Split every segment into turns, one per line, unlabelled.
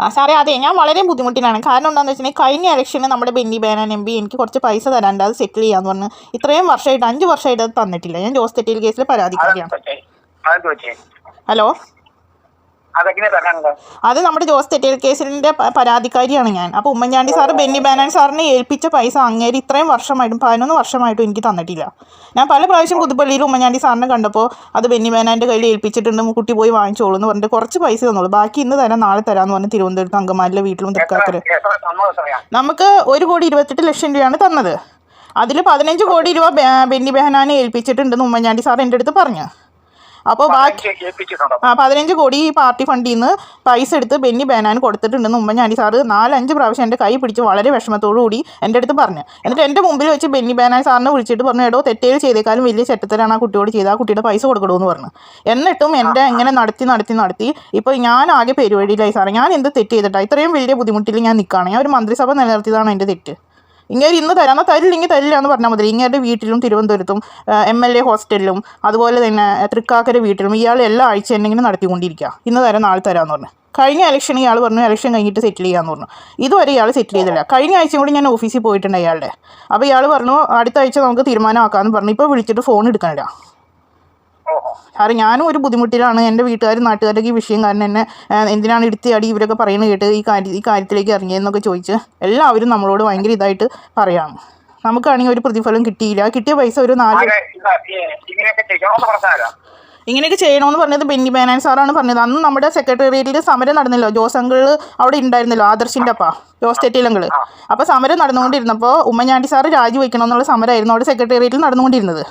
ആ സാറേ അതെ ഞാൻ വളരെ ബുദ്ധിമുട്ടിലാണ്. കാരണം എന്താണെന്ന് വെച്ചിട്ടുണ്ടെങ്കിൽ കഴിഞ്ഞ ഇലക്ഷന് നമ്മുടെ ബെന്നി ബാനൻ എം പി എനിക്ക് കുറച്ച് പൈസ തരാണ്ട് അത് സെറ്റിൽ ചെയ്യാന്ന് പറഞ്ഞു ഇത്രയും വർഷമായിട്ട് അഞ്ച് വർഷമായിട്ട് അത് തന്നിട്ടില്ല. ഞാൻ ജോസ് തെറ്റിയിൽ കേസിൽ
പരാതിക്കുകയാണ്
ഹലോ? അത് നമ്മുടെ ജോസ് തെറ്റേൽ കേസിന്റെ പരാതിക്കാരിയാണ് ഞാൻ. അപ്പോൾ ഉമ്മൻചാണ്ടി സാറ് ബെന്നി ബാനാൻ സാറിനെ ഏൽപ്പിച്ച പൈസ അങ്ങേര് ഇത്രയും വർഷമായിട്ടും പതിനൊന്ന് വർഷമായിട്ടും എനിക്ക് തന്നിട്ടില്ല. ഞാൻ പല പ്രാവശ്യം പുതുപ്പള്ളിയിൽ ഉമ്മൻചാണ്ടി സാറിനെ കണ്ടപ്പോൾ അത് ബെന്നി ബാനാന്റെ കയ്യിൽ ഏൽപ്പിച്ചിട്ടുണ്ട് കുട്ടി പോയി വാങ്ങിച്ചോളൂ എന്ന് പറഞ്ഞിട്ട് കുറച്ച് പൈസ തന്നോളൂ ബാക്കി ഇന്ന് തരാം നാളെ തരാമെന്ന് പറഞ്ഞ് തിരുവനന്തപുരത്ത് അങ്കമാലിലെ വീട്ടിലും തൃക്കാക്കര്. നമുക്ക് ഒരു കോടി ഇരുപത്തെട്ട് ലക്ഷം രൂപയാണ് തന്നത്. അതിൽ പതിനഞ്ച് കോടി രൂപ ബെന്നി ബെഹനാനെ ഏൽപ്പിച്ചിട്ടുണ്ടെന്ന് ഉമ്മൻചാണ്ടി സാർ എന്റെ അടുത്ത് പറഞ്ഞു. അപ്പോൾ ബാക്കി ആ പതിനഞ്ച് കോടി ഈ പാർട്ടി ഫണ്ടിൽ നിന്ന് പൈസ എടുത്ത് ബെന്നി ബേനാൻ കൊടുത്തിട്ടുണ്ടെന്ന് ഉമ്മൻചാണ്ടി സാറ് നാലഞ്ച് പ്രാവശ്യം എന്റെ കൈ പിടിച്ച് വളരെ വിഷമത്തോടു കൂടി എന്റെ അടുത്ത് പറഞ്ഞു. എന്നിട്ട് എന്റെ മുമ്പിൽ വെച്ച് ബെന്നി ബേനാൻ സാറിനെ വിളിച്ചിട്ട് പറഞ്ഞു എടോ തെറ്റേൽ ചെയ്തേക്കാളും വലിയ ചെറ്റത്തരാണ് ആ കുട്ടിയോട് ചെയ്ത് ആ കുട്ടിയുടെ പൈസ കൊടുക്കണമെന്ന് പറഞ്ഞു. എന്നിട്ടും എന്റെ ഇങ്ങനെ നടത്തി നടത്തി നടത്തി ഇപ്പോൾ ഞാൻ ആകെ പെരുവഴിയിലായി സാറേ. ഞാൻ എന്ത് തെറ്റ് ചെയ്തിട്ടാണ് ഇത്രയും വലിയ ബുദ്ധിമുട്ടിൽ ഞാൻ നിൽക്കുകയാണ് ഞാൻ ഒരു മന്ത്രിസഭ നിലനിർത്തിയതാണ് എന്റെ തെറ്റ്. ഇങ്ങനെ ഇന്ന് തരാമെന്നാൽ തരില്ലെങ്കിൽ തരില്ല എന്ന് പറഞ്ഞാൽ മതി. ഇങ്ങേരുടെ വീട്ടിലും തിരുവനന്തപുരത്തും എം എൽ എ ഹോസ്റ്റലിലും അതുപോലെ തന്നെ തൃക്കാക്കര വീട്ടിലും ഇയാൾ എല്ലാ ആഴ്ച എന്തെങ്കിലും നടത്തിക്കൊണ്ടിരിക്കുക ഇന്ന് തരാം നാളെ തരാമെന്ന് പറഞ്ഞു. കഴിഞ്ഞ ഇലക്ഷൻ ഇയാൾ പറഞ്ഞു ഇലക്ഷൻ കഴിഞ്ഞിട്ട് സെറ്റിൽ ചെയ്യാമെന്ന് പറഞ്ഞു. ഇതുവരെ ഇയാൾ സെറ്റിൽ ചെയ്തില്ല. കഴിഞ്ഞ ആഴ്ച കൂടി ഞാൻ ഓഫീസിൽ പോയിട്ടുണ്ട് അയാളുടെ. അപ്പോൾ ഇയാൾ പറഞ്ഞു അടുത്ത ആഴ്ച നമുക്ക് തീരുമാനമാക്കാമെന്ന് പറഞ്ഞു. ഇപ്പോൾ വിളിച്ചിട്ട് ഫോൺ എടുക്കണില്ല.
ഓഹോ
കാരണം ഞാനും ഒരു ബുദ്ധിമുട്ടിലാണ്. എന്റെ വീട്ടുകാരും നാട്ടുകാരൊക്കെ ഈ വിഷയം കാരണം എന്നെ എന്തിനാണ് എടുത്തിയാടി ഇവരൊക്കെ പറയുന്നത് കേട്ട് ഈ കാര്യം ഈ കാര്യത്തിലേക്ക് ഇറങ്ങിയതെന്നൊക്കെ ചോദിച്ച് എല്ലാവരും നമ്മളോട് ഭയങ്കര ഇതായിട്ട് പറയാണ്. നമുക്കാണെങ്കിൽ ഒരു പ്രതിഫലം കിട്ടിയില്ല. കിട്ടിയ പൈസ ഒരു നാല്
ഇങ്ങനെയൊക്കെ ചെയ്യണമെന്ന്
പറഞ്ഞത് ബെന്നി ബേനാൻ സാറാണ് പറഞ്ഞത്. അന്ന് നമ്മുടെ സെക്രട്ടേറിയറ്റിൽ സമരം നടന്നല്ലോ. ജോസ് അങ്കിൾ അവിടെ ഉണ്ടായിരുന്നല്ലോ ആദർശിന്റെ അപ്പ ജോസ് തെറ്റിലങ്കിൾ അപ്പോൾ സമരം നടന്നുകൊണ്ടിരുന്നപ്പോൾ ഉമ്മൻചാണ്ടി സാറ് രാജിവെക്കണം എന്നുള്ള സമരമായിരുന്നു അവിടെ സെക്രട്ടേറിയറ്റിൽ നടന്നുകൊണ്ടിരുന്നത്.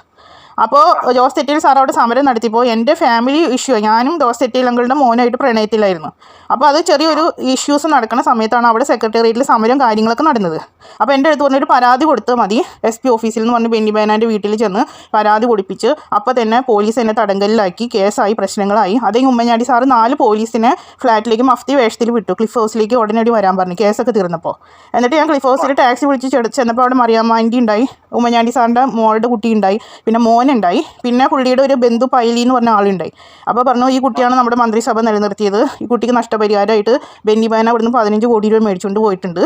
അപ്പോൾ ജോസ് തെറ്റിയിൽ അവിടെ സമരം നടത്തിയപ്പോൾ എന്റെ ഫാമിലി ഇഷ്യൂ ഞാനും ജോസ് തെറ്റിയിൽ അങ്ങളുടെ മോനായിട്ട് പ്രണയത്തിലായിരുന്നു. അപ്പോൾ അത് ചെറിയൊരു ഇഷ്യൂസ് നടക്കുന്ന സമയത്താണ് അവിടെ സെക്രട്ടേറിയറ്റിൽ സമരം കാര്യങ്ങളൊക്കെ നടന്നത്. അപ്പോൾ എന്റെ അടുത്ത് പറഞ്ഞൊരു പരാതി കൊടുത്താൽ മതി. എസ് പി ഓഫീസിൽ നിന്ന് പറഞ്ഞ് ബെന്നി ബേനാന്റെ വീട്ടിൽ ചെന്ന് പരാതി കൊടുപ്പിച്ച് അപ്പോൾ തന്നെ പോലീസ് എന്നെ തടങ്കലിലാക്കി കേസായി പ്രശ്നങ്ങളായി. അതേ ഉമ്മഞ്ഞാടി സാറ് നാല് പോലീസിനെ ഫ്ലാറ്റിലേക്ക് മഫ്തി വേഷത്തിൽ വിട്ടു. ക്ലിഫ് ഹൗസിലേക്ക് ഉടനടി വരാൻ പറഞ്ഞു കേസൊക്കെ തീർന്നപ്പോൾ എന്നിട്ട് ഞാൻ ക്ലിഫ് ഹൗസിൽ ടാക്സി വിളിച്ച് ചെന്നപ്പോൾ അവിടെ മറിയാമ്മ ആന്റി ഉണ്ടായി. ഉമ്മൻചാണ്ടി സാറിന്റെ മോളുടെ കുട്ടി ഉണ്ടായി. പിന്നെ മോനുണ്ടായി പിന്നെ പുള്ളിയുടെ ഒരു ബന്ധു പൈലി എന്ന് പറഞ്ഞ ആളുണ്ടായി. അപ്പോൾ പറഞ്ഞു ഈ കുട്ടിയാണ് നമ്മുടെ മന്ത്രിസഭ നിലനിർത്തിയത്. ഈ കുട്ടിക്ക് നഷ്ടപരിഹാരമായിട്ട് ബെന്നി ബാന അവിടുന്ന് പതിനഞ്ച് കോടി രൂപ മേടിച്ചുകൊണ്ട് പോയിട്ടുണ്ട്.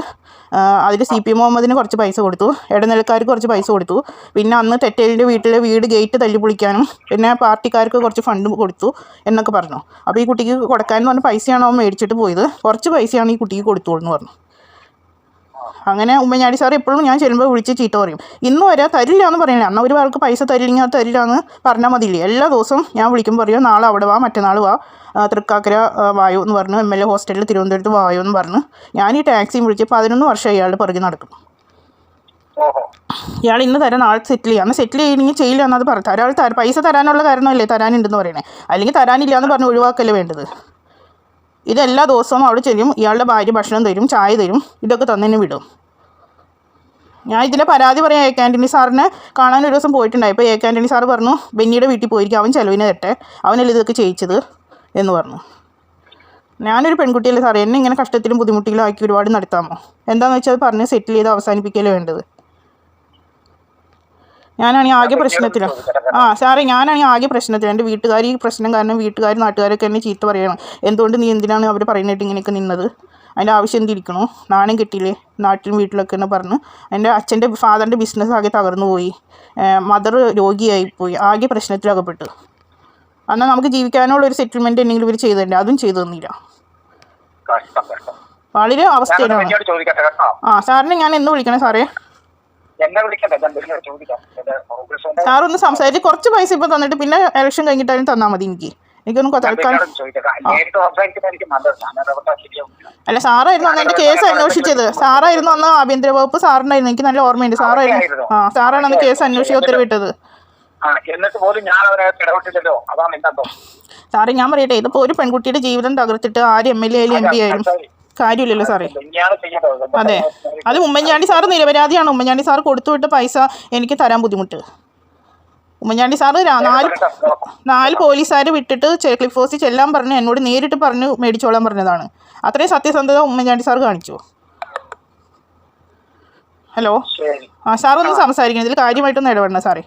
അതിൽ സി പി മുഹമ്മദിന് കുറച്ച് പൈസ കൊടുത്തു. ഇടനിലക്കാർക്ക് കുറച്ച് പൈസ കൊടുത്തു. പിന്നെ അന്ന് തെറ്റേലിന്റെ വീട്ടിലെ വീട് ഗേറ്റ് തല്ലിപ്പൊളിക്കാനും പിന്നെ പാർട്ടിക്കാർക്ക് കുറച്ച് ഫണ്ട് കൊടുത്തു എന്നൊക്കെ പറഞ്ഞു. അപ്പോൾ ഈ കുട്ടിക്ക് കൊടുക്കാമെന്ന് പറഞ്ഞ പൈസയാണ് അവൻ മേടിച്ചിട്ട് പോയത്? കുറച്ച് പൈസയാണ് ഈ കുട്ടിക്ക് കൊടുത്തോളൂ എന്ന് പറഞ്ഞു. അങ്ങനെ ഉമ്മൻചാണ്ടി സാർ എപ്പോഴും ഞാൻ ചെല്ലുമ്പോൾ വിളിച്ച് ചീത്ത പറയും. ഇന്ന് വരെ തരില്ല എന്ന് പറയണേ അന്ന് ഒരു ആൾക്ക് പൈസ തരില്ലെങ്കിൽ അത് തരില്ല എന്ന് പറഞ്ഞാൽ മതിയില്ലേ? എല്ലാ ദിവസവും ഞാൻ വിളിക്കുമ്പോൾ പറയും നാളെ അവിടെ വാ മറ്റന്നാൾ വാ. തൃക്കാക്കര വായു എന്ന് പറഞ്ഞു. എം എൽ എ ഹോസ്റ്റലിൽ തിരുവനന്തപുരത്ത് വായു എന്ന് പറഞ്ഞു. ഞാൻ ഈ ടാക്സിയും വിളിച്ച് പതിനൊന്ന് വർഷം ഇയാളുടെ പുറകെ നടക്കും. ഇയാൾ ഇന്ന് തരാൻ നാളെ സെറ്റിൽ ചെയ്യാം. അന്ന് സെറ്റിൽ ചെയ്യണമെങ്കിൽ ചെയ്യില്ല എന്നത് പറഞ്ഞു ഒരാൾ തര പൈസ തരാനുള്ള കാരണമല്ലേ തരാനുണ്ടെന്ന് പറയണേ? അല്ലെങ്കിൽ തരാനില്ല എന്ന് പറഞ്ഞ് ഒഴിവാക്കല്ലേ വേണ്ടത്? ഇതെല്ലാ ദിവസവും അവിടെ ചെല്ലും. ഇയാളുടെ ഭാര്യ ഭക്ഷണം തരും ചായ തരും ഇതൊക്കെ തന്നെ വിടും. ഞാൻ ഇതിലെ പരാതി പറയാം. എ. ക്യാന്റണി സാറിനെ കാണാൻ ഒരു ദിവസം പോയിട്ടുണ്ടായി. അപ്പോൾ എ. ക്യാന്റണി സാറ് പറഞ്ഞു ബെന്നിയുടെ വീട്ടിൽ പോയിരിക്കും. അവൻ ചെലവിനെ തരട്ടെ. അവനല്ലേ ഇതൊക്കെ ചെയ്യിച്ചത്? എന്ന് പറഞ്ഞു. ഞാനൊരു പെൺകുട്ടിയല്ലേ സാറേ. എന്നെ ഇങ്ങനെ കഷ്ടത്തിലും ബുദ്ധിമുട്ടിലും ആക്കി ഒരുപാട് നടത്താമോ? എന്താണെന്ന് വെച്ചാൽ പറഞ്ഞ് സെറ്റിൽ ചെയ്ത് അവസാനിപ്പിക്കലേ വേണ്ടത്? ഞാനാണെങ്കിൽ ആകെ പ്രശ്നത്തിലാണ് ആ സാറേ ഞാനാണെങ്കിൽ ആകെ പ്രശ്നത്തിൽ എന്റെ വീട്ടുകാർ ഈ പ്രശ്നം കാരണം വീട്ടുകാർ നാട്ടുകാരൊക്കെ എന്നെ ചീത്ത പറയണം. എന്തുകൊണ്ട് നീ എന്തിനാണ് അവർ പറയുന്നിട്ട് ഇങ്ങനെയൊക്കെ നിന്നത്? അതിന്റെ ആവശ്യം എന്തിരിക്കണോ നാണം കിട്ടിയില്ലേ? നാട്ടിലും വീട്ടിലൊക്കെ എന്ന് പറഞ്ഞു. എന്റെ അച്ഛന്റെ ഫാദറിന്റെ ബിസിനസ് ആകെ തകർന്നു പോയി. മദർ രോഗിയായി പോയി. ആകെ പ്രശ്നത്തിലകപ്പെട്ടു. എന്നാൽ നമുക്ക് ജീവിക്കാനുള്ള ഒരു സെറ്റിൽമെന്റ് എന്തെങ്കിലും ഇവർ ചെയ്തിട്ടുണ്ട് അതും ചെയ്തു തന്നില്ല. വളരെ അവസ്ഥയിലാണ്. ആ സാറിനെ ഞാൻ എന്ന് വിളിക്കണേ സാറേ?
എന്നെ ഞാൻ ചോദിക്കാം എന്റെ
ഒന്ന് സംസാരിച്ച് കുറച്ച് പൈസ ഇപ്പൊ തന്നിട്ട് പിന്നെ ഇലക്ഷൻ കഴിഞ്ഞിട്ടാലും തന്നാൽ മതി എനിക്ക്. എനിക്കൊന്നും
നല്ലത്. ഞാൻ ശരിയാവില്ല
അല്ല സാറായിരുന്നു അന്ന് എന്റെ കേസ് അന്വേഷിച്ചത്. സാറായിരുന്നു അന്ന് ആഭ്യന്തര വകുപ്പ് സാറിനായിരുന്നു. എനിക്ക് നല്ല ഓർമ്മയുണ്ട്. സാറായിരുന്നു ആ സാറാണ് അന്ന് കേസ് അന്വേഷിച്ച് ഉത്തരവിട്ടത്.
ആ എന്നിട്ട് പോലും ഞാൻ അവരെ ഇടപെട്ടില്ലല്ലോ. അതാണ് എന്താ
സാറേ ഞാൻ പറയട്ടെ ഇതിപ്പോ ഒരു പെൺകുട്ടിയുടെ ജീവിതം തകർത്തിട്ട് ആര് എം എൽ എ ആയാലും എം പി ആയാലും കാര്യമില്ലല്ലോ സാറേ. അതെ. അത് ഉമ്മൻചാണ്ടി സാറ് നിരപരാധിയാണ്. ഉമ്മൻചാണ്ടി സാർ കൊടുത്തുവിട്ട പൈസ എനിക്ക് തരാൻ ബുദ്ധിമുട്ട്. ഉമ്മൻചാണ്ടി സാറ് നാല് നാല് പോലീസുകാർ വിട്ടിട്ട് ക്ലിഫ് ഹൗസിൽ ചെല്ലാൻ പറഞ്ഞു എന്നോട് നേരിട്ട് പറഞ്ഞ് മേടിച്ചോളാൻ പറഞ്ഞതാണ്. അത്രയും സത്യസന്ധത ഉമ്മൻചാണ്ടി സാർ കാണിച്ചു. ഹലോ? ആ സാർ ഒന്ന് സംസാരിക്കണം. ഇതിൽ കാര്യമായിട്ടൊന്ന് ഇടപെടണം സാറേ.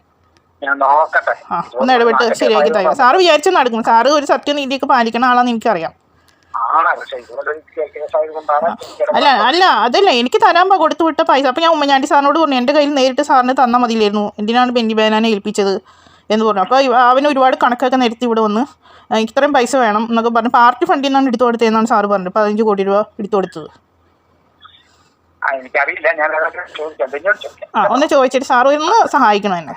ആ ഒന്ന് ഇടപെട്ട് ശരിയാക്കി തരാം സാറ് വിചാരിച്ചു നടക്കും സാറ് ഒരു സത്യനീതിയൊക്കെ പാലിക്കണ ആളാന്ന് എനിക്കറിയാം. അല്ല അല്ല അതല്ല എനിക്ക് തരാൻ കൊടുത്തു വിട്ട പൈസ. അപ്പം ഞാൻ ഉമ്മൻചാണ്ടി സാറിനോട് പറഞ്ഞു എന്റെ കയ്യിൽ നേരിട്ട് സാറിന് തന്നാൽ മതിയില്ലായിരുന്നു. എന്തിനാണ് ബെന്നി ബേനാനെ ഏൽപ്പിച്ചത്? എന്ന് പറഞ്ഞു. അപ്പോൾ അവന് ഒരുപാട് കണക്കൊക്കെ നിരത്തി ഇവിടെ വന്ന് "ആ, ഇത്രയും പൈസ വേണം എന്നൊക്കെ പറഞ്ഞു. പാർട്ടി ഫണ്ടിൽ നിന്നാണ് എടുത്തു കൊടുത്തതെന്നാണ് സാറ് പറഞ്ഞത്. പതിനഞ്ച് കോടി രൂപ എടുത്തു കൊടുത്തത്. ആ ഒന്ന് ചോദിച്ചിട്ട് സാറ് ഒന്ന് സഹായിക്കണം എന്നെ.